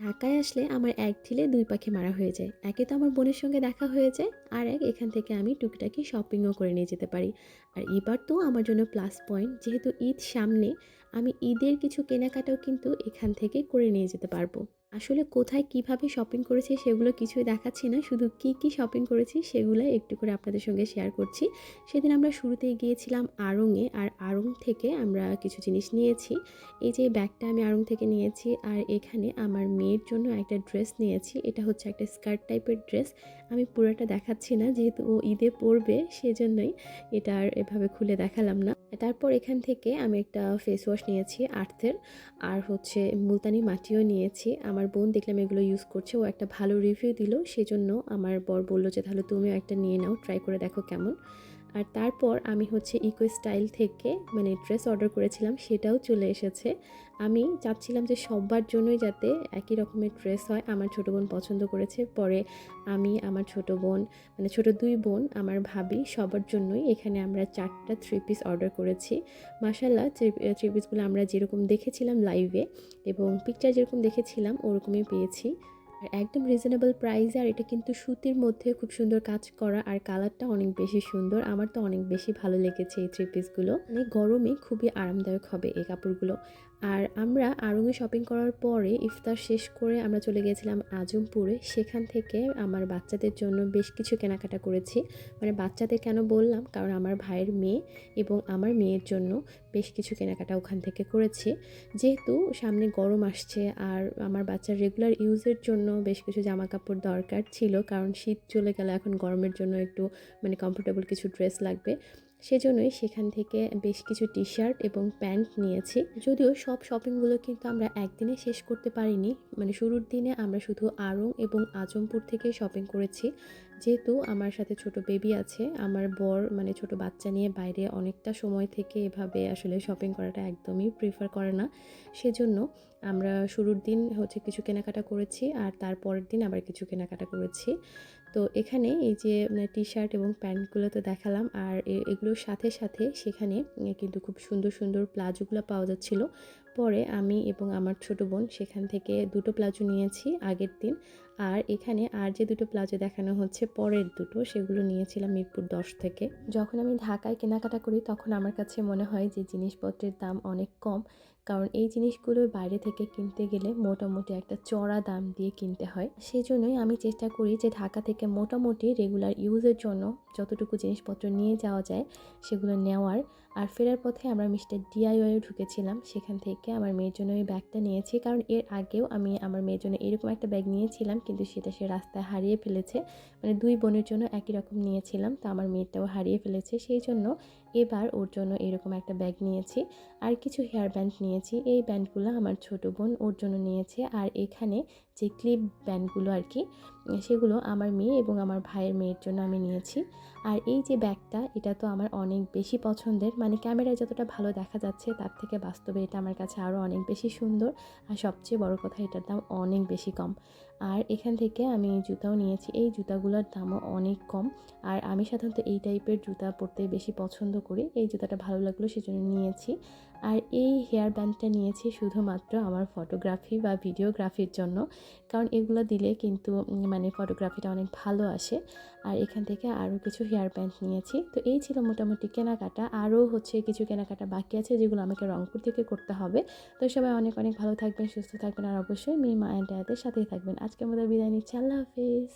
ঢাকায় আসলে আমার এক ঢিলে দুই পাখি মারা হয়ে যায়। একে তো আমার বোনের সঙ্গে দেখা হয়ে যায়, আর এক এখান থেকে আমি টুকিটাকি শপিংও করে নিয়ে যেতে পারি। আর এবার তো আমার জন্য প্লাস পয়েন্ট যেহেতু ঈদ সামনে, আমি ঈদের কিছু কেনাকাটাও কিন্তু এখান থেকে করে নিয়ে যেতে পারব। আসলে কোথায় কীভাবে শপিং করেছি সেগুলো কিছুই দেখাচ্ছি না। শুধু কি কি শপিং করেছি সেগুলো একটু করে আপনাদের সঙ্গে শেয়ার করছি। সেদিন আমরা শুরুতেই গিয়েছিলাম আড়ংয়ে আর আড়ং থেকে আমরা কিছু জিনিস নিয়েছি। এই যে ব্যাগটা আমি আড়ং থেকে নিয়েছি আর এখানে আমার মেয়ের জন্য একটা ড্রেস নিয়েছি। এটা হচ্ছে একটা স্কার্ট টাইপের ড্রেস আমি পুরোটা দেখাচ্ছি না, যেহেতু ও ঈদে পরবে সেজন্যই এটা আর এভাবে খুলে দেখালাম না। তারপর এখান থেকে আমি একটা ফেস ওয়াশ নিয়েছি আর্থের। আর হচ্ছে মুলতানি মাটিও নিয়েছি। আমার বোন দেখলাম এগুলো ইউজ করছে, ও একটা ভালো রিভিউ দিল, সেজন্য আমার বর বলল যে, তাহলে তুমিও একটা নিয়ে নাও ট্রাই করে দেখো কেমন। আর তারপর আমি হচ্ছে ইকো স্টাইল থেকে মানে ড্রেস অর্ডার করেছিলাম, সেটাও চলে এসেছে। আমি চাচ্ছিলাম যে সবার জন্যই যাতে একই রকমের ড্রেস হয়, আমার ছোটো বোন পছন্দ করেছে। পরে আমি, আমার ছোট বোন মানে ছোট দুই বোন, আমার ভাবি সবার জন্যই এখানে আমরা চারটা থ্রি পিস অর্ডার করেছি। মাসাল্লাহ থ্রি পিসগুলো আমরা যেরকম দেখেছিলাম লাইভে এবং পিকচার যেরকম দেখেছিলাম, ওরকমই পেয়েছি। আর একদম রিজনেবল প্রাইসে আর এটা কিন্তু সুতির মধ্যে খুব সুন্দর কাজ করা আর কালারটা অনেক বেশি সুন্দর। আমার তো অনেক বেশি ভালো লেগেছে এই থ্রি পিসগুলো মানে গরমে খুবই আরামদায়ক হবে এই কাপড়গুলো। আর আমরা আড়ঙে শপিং করার পরে ইফতার শেষ করে আমরা চলে গিয়েছিলাম আজমপুরে। সেখান থেকে আমার বাচ্চাদের জন্য বেশ কিছু কেনাকাটা করেছি। মানে বাচ্চাদের কেন বললাম? কারণ আমার ভাইয়ের মেয়ে এবং আমার মেয়ের জন্য বেশ কিছু কেনাকাটা ওখান থেকে করেছি। যেহেতু সামনে গরম আসছে আর আমার বাচ্চার রেগুলার ইউজের জন্য বেশ কিছু জামা কাপড় দরকার ছিল। কারণ শীত চলে গেলে এখন গরমের জন্য একটু মানে কমফোর্টেবল কিছু ড্রেস লাগবে। সেজন্যই সেখান থেকে বেশ কিছু টি শার্ট এবং প্যান্ট নিয়েছি। যদিও সব শপিংগুলো কিন্তু আমরা একদিনে শেষ করতে পারিনি। মানে শুরুর দিনে আমরা শুধু আরং এবং আজমপুর থেকে শপিং করেছি। যেহেতু আমার সাথে ছোট বেবি আছে, আমার বর মানে ছোট বাচ্চা নিয়ে বাইরে অনেকটা সময় থেকে এভাবে আসলে শপিং করাটা একদমই প্রিফার করে না। সেজন্য আমরা শুরুর দিন হচ্ছে কিছু কেনাকাটা করেছি আর তারপরের দিন আবার কিছু কেনাকাটা করেছি। তো এখানে এই যে টি শার্ট এবং প্যান্টগুলো তো দেখালাম আর এগুলোর সাথে সাথে সেখানে কিন্তু খুব সুন্দর সুন্দর প্লাজোগুলো পাওয়া যাচ্ছিল। পরে আমি এবং আমার ছোট বোন সেখান থেকে দুটো প্লাজো নিয়েছি আগের দিন। আর এখানে আর যে দুটো প্লাজো দেখানো হচ্ছে পরের দুটো, সেগুলো নিয়েছিলাম মিরপুর দশ থেকে। যখন আমি ঢাকায় কেনাকাটা করি, তখন আমার কাছে মনে হয় যে জিনিসপত্রের দাম অনেক কম। কারণ এই জিনিসগুলো বাইরে থেকে কিনতে গেলে মোটামুটি একটা চড়া দাম দিয়ে কিনতে হয়। সেই জন্যই আমি চেষ্টা করি যে ঢাকা থেকে মোটামুটি রেগুলার ইউজের জন্য যতটুকু জিনিসপত্র নিয়ে যাওয়া যায়, সেগুলো নেওয়ার। আর ফেরার পথে আমরা মিস্টার ডিআইওয়ে ঢুকেছিলাম। সেখান থেকে আমার মেয়ের জন্য ওই ব্যাগটা নিয়েছি। কারণ এর আগেও আমি আমার মেয়ের জন্য এরকম একটা ব্যাগ নিয়েছিলাম, কিন্তু সেটা সে রাস্তায় হারিয়ে ফেলেছে। মানে দুই বোনের জন্য একই রকম নিয়েছিলাম, তো আমার মেয়েটাও হারিয়ে ফেলেছে। সেই জন্য এবার ওর জন্য এরকম একটা ব্যাগ নিয়েছি। আর কিছু হেয়ার ব্যান্ড নিয়েছি। এই ব্যান্ডগুলো আমার ছোট বোন ওর জন্য নিয়েছে। আর এখানে যে ক্লিপ ব্যান্ডগুলো আর কি, সেগুলো আমার মেয়ে এবং আমার ভাইয়ের মেয়ের জন্য আমি নিয়েছি। আর এই যে ব্যাগটা, এটা তো আমার অনেক বেশি পছন্দের। মানে ক্যামেরায় যতটা ভালো দেখা যাচ্ছে, তার থেকে বাস্তবে এটা আমার কাছে আরও অনেক বেশি সুন্দর। আর সবচেয়ে বড় কথা, এটার দাম অনেক বেশি কম। আর এখান থেকে আমি এই জুতাও নিয়েছি। এই জুতাগুলোর দামও অনেক কম। আর আমি সাধারণত এই টাইপের জুতা পরতে বেশি পছন্দ করি। এই জুতাটা ভালো লাগল সেজন্য নিয়েছি। আর এই হেয়ার ব্যান্ডটা নিয়েছি শুধুমাত্র আমার ফটোগ্রাফি বা ভিডিওগ্রাফির জন্য। কারণ এগুলো দিলে কিন্তু মানে ফটোগ্রাফিটা অনেক ভালো আসে। আর এখান থেকে আরও কিছু হেয়ার ব্যান্ড নিয়েছি। তো এই ছিল মোটামুটি কেনাকাটা। আরও হচ্ছে কিছু কেনাকাটা বাকি আছে যেগুলো আমাকে রংপুর থেকে করতে হবে। তো সবাই অনেক অনেক ভালো থাকবেন, সুস্থ থাকবেন। আর অবশ্যই মেয়ে মা অ্যান্ড সাথেই থাকবেন। আজকের মতো বিদায় নিচ্ছি আল্লাহ হাফিজ